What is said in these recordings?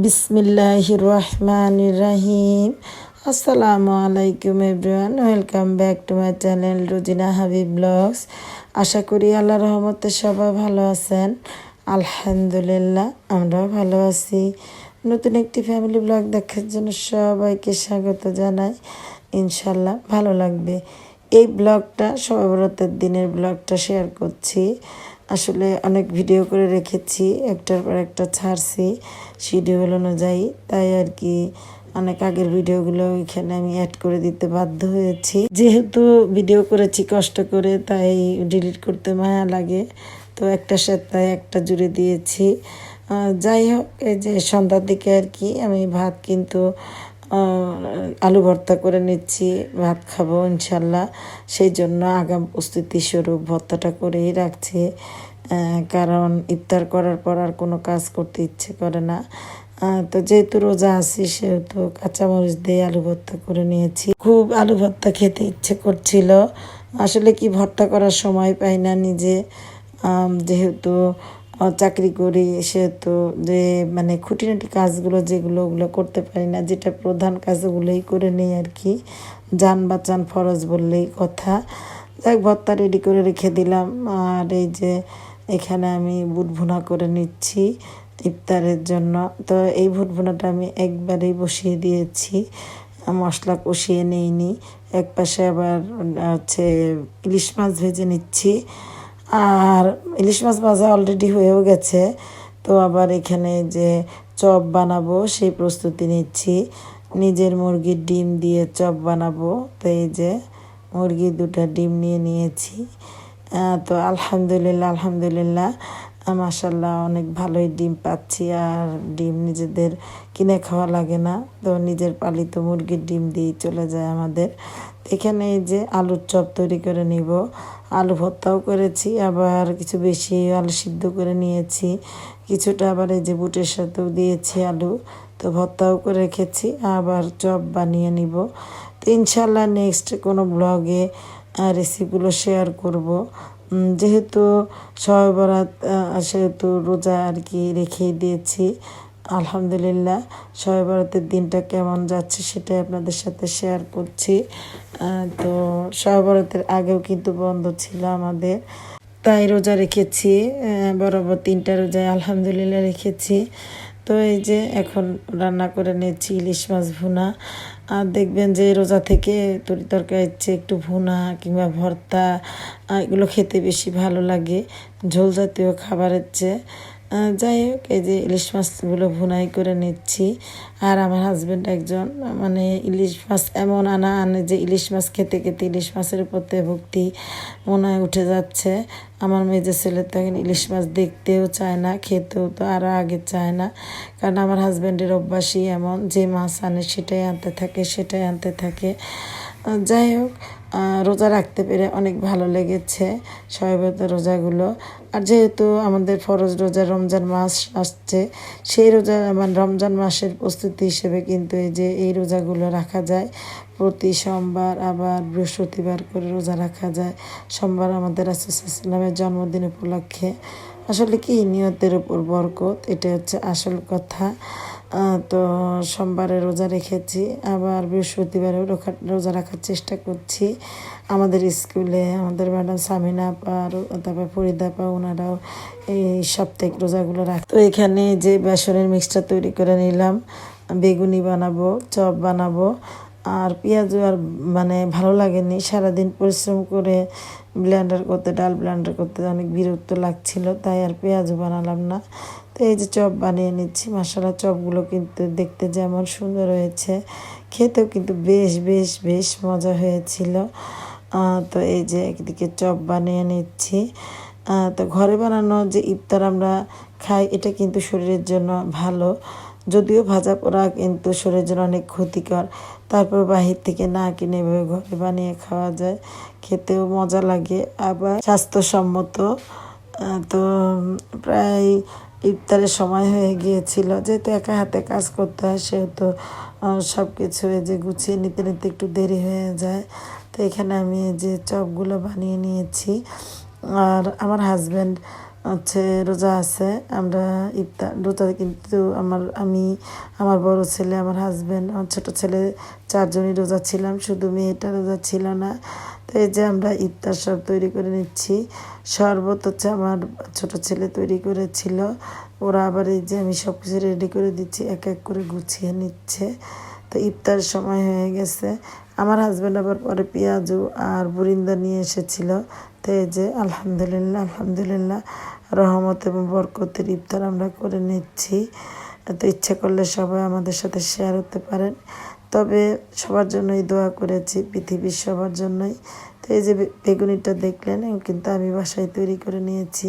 বিসমিল্লাহ রহমান রাহিম আসসালামু আলাইকুম everyone, welcome back to my channel Rujina Habib blogs. আশা করি আল্লাহ রহমতে সবাই ভালো আছেন। আলহামদুলিল্লাহ, আমরাও ভালো আছি। নতুন একটি ফ্যামিলি ব্লগ দেখার জন্য সবাইকে স্বাগত জানাই। ইনশাল্লাহ ভালো লাগবে। এই ব্লগটা সবাবরতের দিনের ব্লগটা শেয়ার করছি। আসলে অনেক ভিডিও করে রেখেছি, একটার পর একটা ছাড়ছি শিডিউল অনুযায়ী। তাই আর কি অনেক আগের ভিডিওগুলো এখানে আমি অ্যাড করে দিতে বাধ্য হয়েছি। যেহেতু ভিডিও করেছি কষ্ট করে, তাই ডিলিট করতে মায়া লাগে। তো একটা সাথে একটা জুড়ে দিয়েছি। যাই হোক, এই যে সন্ধ্যার দিকে আর কি আমি ভাত কিন্তু আলু ভর্তা করে নিচ্ছি, ভাত খাব ইনশাল্লাহ। সেই জন্য আগাম প্রস্তুতি স্বরূপ ভর্তাটা করেই রাখছি। কারণ ইফতার করার পর আর কোনো কাজ করতে ইচ্ছে করে না। তো যেহেতু রোজা আছি, সেহেতু কাঁচামরিচ দিয়ে আলু ভর্তা করে নিয়েছি। খুব আলু ভর্তা খেতে ইচ্ছে করছিল। আসলে কি ভর্তা করার সময় পাই না নিজে। যেহেতু চাকরি করি সেহেতু যে মানে খুঁটিনাটি কাজগুলো যেগুলো ওগুলো করতে পারি না, যেটা প্রধান কাজ ওগুলোই করে নিই আর কি। যান বাঁচান, ফরজ বললেই কথা। যাক ভর্তা রেডি করে রেখে দিলাম। আর এই যে, এখানে আমি বুট ভুনা করে নিচ্ছি ইফতারের জন্য। তো এই ভুট ভুনাটা আমি একবারেই বসিয়ে দিয়েছি। মশলা কষিয়ে নিইনি। এক পাশে আবার হচ্ছে ইলিশ মাছ ভেজে নিচ্ছি। আর ইলিশ মাছ ভাজা অলরেডি হয়েও গেছে। তো আবার এখানে যে চপ বানাবো, সেই প্রস্তুতি নিচ্ছি। নিজের মুরগির ডিম দিয়ে চপ বানাবো। তো এই যে মুরগি দুটা ডিম নিয়ে নিয়েছি। তো আলহামদুলিল্লাহ আলহামদুলিল্লাহ। আহ, মাশাল্লাহ অনেক ভালোই ডিম পাচ্ছি আর ডিম নিজেদের কিনে খাওয়া লাগে না। তো নিজের পালিত মুরগির ডিম দিয়েই চলে যায় আমাদের। এখানে এই যে আলুর চপ তৈরি করে নিব। আলু ভর্তাও করেছি আবার কিছু বেশি আলু সিদ্ধ করে নিয়েছি। কিছুটা আবার এই যে বুটের সাথেও দিয়েছি আলু তো ভর্তাও করে রেখেছি আবার চপ বানিয়ে নিব। তো ইনশাল্লাহ নেক্সট কোনো ব্লগে রেসিপিগুলো শেয়ার করব। যেহেতু সবাই বরাত সেহেতু রোজা আর কি রেখেই দিয়েছি, আলহামদুলিল্লাহ। সবাই বরাতের দিনটা কেমন যাচ্ছে সেটাই আপনাদের সাথে শেয়ার করছি। তো সবাই বরাতের আগেও কিন্তু বন্ধ ছিল আমাদের। তাই রোজা রেখেছি বরাবর তিনটা রোজায় আলহামদুলিল্লাহ রেখেছি। তো এই যে এখন রান্না করে নিয়েছি ইলিশ মাছ ভুনা। আর দেখবেন যে রোজা থেকে তরি তরকারি চেয়ে একটু ভুনা কিংবা ভর্তা এগুলো খেতে বেশি ভালো লাগে ঝোল জাতীয় খাবারের চেয়ে। যাই হোক, এই যে ইলিশ মাছগুলো ভুনাই করে নিচ্ছি। আর আমার হাজব্যান্ড একজন মানে ইলিশ মাছ এমন আনা আনে যে ইলিশ মাছ খেতে খেতে ইলিশ মাছের প্রতি ভক্তি মনে হয় উঠে যাচ্ছে। আমার মেজে ছেলে তো এখন ইলিশ মাছ দেখতেও চায় না, খেতেও তো আরও আগে চায় না। কারণ আমার হাজব্যান্ডের অভ্যাসই এমন, যে মাছ আনে সেটাই আনতে থাকে, সেটাই আনতে থাকে। যাই হোক রোজা রাখতে পেরে অনেক ভালো লেগেছে সবাইবত রোজাগুলো। আর যেহেতু আমাদের ফরজ রোজা রমজান মাস আসছে, সেই রোজা মানে রমজান মাসের প্রস্তুতি হিসেবে কিন্তু এই যে এই রোজাগুলো রাখা যায়। প্রতি সোমবার আবার বৃহস্পতিবার করে রোজা রাখা যায়। সোমবার আমাদের রাসুসাল্লামের জন্মদিন উপলক্ষে। আসলে কি নিয়তের উপর বরকত? এটা হচ্ছে আসল কথা। তো সোমবারে রোজা রেখেছি, আবার বৃহস্পতিবারেও রোজা রাখার চেষ্টা করছি। আমাদের স্কুলে আমাদের ম্যাডাম সামিনা আর তারপর ফরিদা আপা ওনারাও এই সাপ্তাহিক রোজাগুলো রাখ তো এখানে যে বেসনের মিক্সটা তৈরি করে নিলাম, বেগুনি বানাবো, চপ বানাবো, আর পেঁয়াজও আর মানে ভালো লাগেনি। সারাদিন পরিশ্রম করে ব্লেন্ডার করতে, ডাল ব্লেন্ডার করতে অনেক বিরক্ত লাগছিল, তাই আর পেঁয়াজও বানালাম না। তো এই যে চপ বানিয়ে নিচ্ছি, মশলা চপগুলো কিন্তু দেখতে যেমন সুন্দর হয়েছে। খেতেও কিন্তু বেশ বেশ বেশ মজা হয়েছিল। তো এই যে একদিকে চপ বানিয়ে নিচ্ছি। তো ঘরে বানানো যে ইফতার আমরা খাই, এটা কিন্তু শরীরের জন্য ভালো। যদিও ভাজা পোড়া কিন্তু শরীরের জন্য অনেক ক্ষতিকর। তারপর বাহির থেকে না কিনে ঘরে বানিয়ে খাওয়া যায়। খেতেও মজা লাগে। আবার স্বাস্থ্যসম্মত। তো প্রায় ইফতারের সময় হয়ে গিয়েছিল, যেহেতু একা হাতে কাজ করতে হয়, সেহেতু সব কিছু এই যে গুছিয়ে নিতে নিতে একটু দেরি হয়ে যায়। তো এখানে আমি যে চপগুলো বানিয়ে নিয়েছি। আর আমার হাজব্যান্ড হচ্ছে রোজা আছে, আমরা ইফতার রোজা কিন্তু আমার, আমি, আমার বড় ছেলে, আমার হাজব্যান্ড আমার ছোটো ছেলে, চারজনই রোজা ছিলাম, শুধু মেয়েটা রোজা ছিল না। তো এই যে আমরা ইফতার সব তৈরি করে নিচ্ছি, শরবত হচ্ছে আমার ছোট ছেলে তৈরি করেছিল, ওরা আবার এই যে আমি সব কিছু রেডি করে দিচ্ছি, এক এক করে গুছিয়ে নিচ্ছে। তো ইফতার সময় হয়ে গেছে আমার হাজব্যান্ড আবার পরে পেঁয়াজু আর বুরিন্দা নিয়ে এসেছিল। তো এই যে আলহামদুলিল্লাহ আলহামদুলিল্লাহ, রহমত এবং বরকতের ইফতার আমরা করে নিচ্ছি। তো ইচ্ছা করলে সবাই আমাদের সাথে শেয়ার হতে পারেন। তবে সবার জন্যই দোয়া করেছি, পৃথিবীর সবার জন্যই। তো এই যে বেগুনিটা দেখলেন কিন্তু আমি বাসায় তৈরি করে নিয়েছি।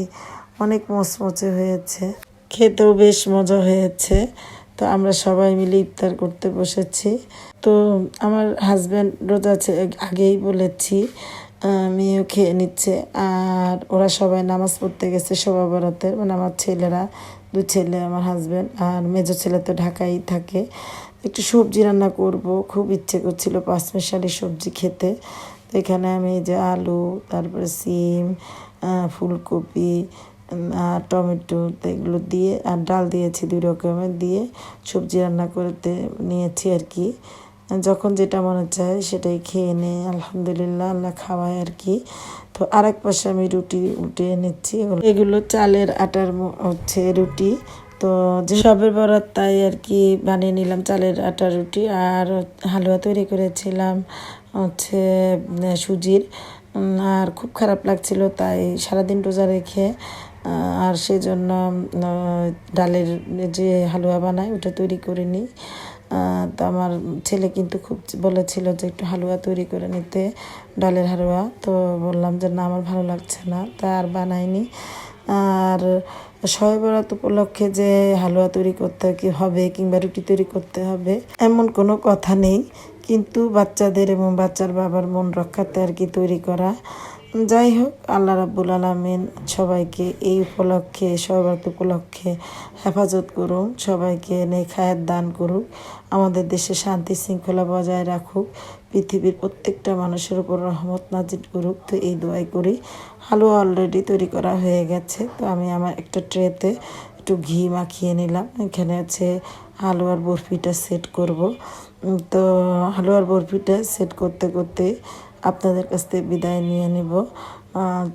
অনেক মচমচে হয়েছে। খেতেও বেশ মজা হয়েছে। তো আমরা সবাই মিলে ইফতার করতে বসেছি। তো আমার হাজব্যান্ড রোজা আগেই বলেছি মেয়েও খেয়ে নিচ্ছে। আর ওরা সবাই নামাজ পড়তে গেছে শোভা বরাতের মানে আমার ছেলেরা, দু ছেলে, আমার হাজব্যান্ড আর মেজো ছেলে তো ঢাকাই থাকে। একটু সবজি রান্না করব, খুব ইচ্ছে করছিল পাঁচমিশালি সবজি খেতে। তো এখানে আমি যে আলু, তারপরে সিম ফুলকপি টমেটো এগুলো দিয়ে, আর ডাল দিয়েছি দুই রকমের দিয়ে, সবজি রান্না করতে নিয়েছি আর কি। যখন যেটা মনে চায় সেটাই খেয়ে নে আলহামদুলিল্লাহ, আল্লাহ খাওয়ায় আর কি। তো আরেক পাশে আমি রুটি উঠিয়ে নিচ্ছি। এগুলো চালের আটার হচ্ছে রুটি। তো যে সবের বরাত তাই আর কি বানিয়ে নিলাম চালের আটার রুটি। আর হালুয়া তৈরি করেছিলাম হচ্ছে সুজির। আর খুব খারাপ লাগছিল তাই সারাদিন রোজা রেখে আর সেজন্য ডালের যে হালুয়া বানায় ওটা তৈরি করে নিই। তো আমার ছেলে কিন্তু খুব বলেছিল যে একটু হালুয়া তৈরি করে নিতে, ডালের হালুয়া। তো বললাম যে, না, আমার ভালো লাগছে না। তা আর বানাইনি। আর শবে বরাত উপলক্ষে যে হালুয়া তৈরি করতে কি হবে, কিংবা রুটি তৈরি করতে হবে, এমন কোনো কথা নেই। কিন্তু বাচ্চাদের এবং বাচ্চার বাবার মন রক্ষাতে আর কি তৈরি করা। যাই হোক, আল্লাহ রাব্বুল আলমিন সবাইকে এই উপলক্ষে সবার উপলক্ষে হেফাজত করুন সবাইকে নেখায়াত দান করুক, আমাদের দেশে শান্তি শৃঙ্খলা বজায় রাখুক, পৃথিবীর প্রত্যেকটা মানুষের উপর রহমত নাজির করুক। তো এই দোয়াই করি, হালুয়া অলরেডি তৈরি করা হয়ে গেছে, তো আমি আমার একটা ট্রেতে একটু ঘি মাখিয়ে নিলাম, এখানে আছে হালুয়ার বরফিটা সেট করব। তো হালুয়ার বরফিটা সেট করতে করতে আপনাদের কাছ থেকে বিদায় নিয়ে নিব।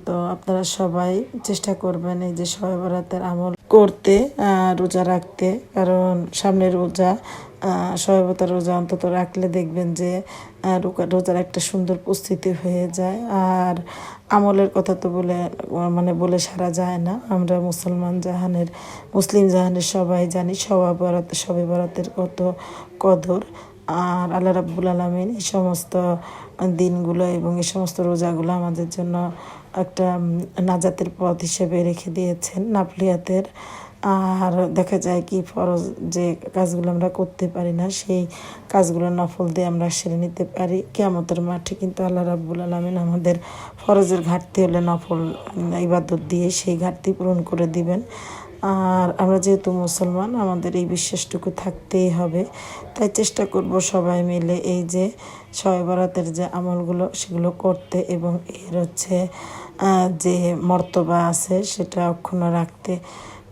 তো আপনারা সবাই চেষ্টা করবেন এই যে সবাই বরাতের আমল করতে রোজা রাখতে। কারণ সামনে রোজা সহায়তার রোজা অন্তত রাখলে দেখবেন যে রোজার একটা সুন্দর প্রস্তুতি হয়ে যায়। আর আমলের কথা তো বলে মানে বলে সারা যায় না। আমরা মুসলমান জাহানের, মুসলিম জাহানের সবাই জানি সবাই বরাতে, সবাই বরাতের কত কদর। আর আল্লাহ রাব্বুল আলমিন এই সমস্ত দিনগুলো এবং এই সমস্ত রোজাগুলো আমাদের জন্য একটা নাজাতের পথ হিসেবে রেখে দিয়েছেন নাফলিয়াতের। আর দেখা যায় কি, ফরজ যে কাজগুলো আমরা করতে পারি না, সেই কাজগুলো নফল দিয়ে আমরা সেরে নিতে পারি। কেমতের মাঠে কিন্তু আল্লাহ রাব্বুল আলমিন আমাদের ফরজের ঘাটতি হলে নফল ইবাদত দিয়ে সেই ঘাটতি পূরণ করে দিবেন। আর আমরা যেহেতু মুসলমান, আমাদের এই বিশ্বাসটুকু থাকতেই হবে। তাই চেষ্টা করব সবাই মিলে এই যে সবাই বরাতের যে আমলগুলো, সেগুলো করতে এবং এর হচ্ছে যে মর্তবা আছে সেটা অক্ষুণ্ণ রাখতে।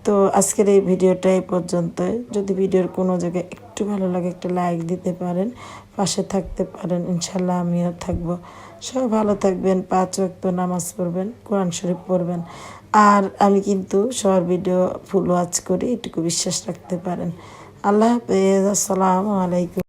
তো আজকের এই ভিডিওটা এই পর্যন্ত যদি ভিডিওর কোনো জায়গায় একটু ভালো লাগে, একটা লাইক দিতে পারেন, পাশে থাকতে পারেন, ইনশাল্লাহ আমিও থাকব। সব ভালো থাকবেন, পাঁচ ওয়াক্ত নামাজ পড়বেন, কোরআন শরীফ পড়বেন। আর আমি কিন্তু সবার ভিডিও ফুল ওয়াচ করি এটুকু বিশ্বাস রাখতে পারেন। আল্লাহ হাফেজ, আসসালামু আলাইকুম।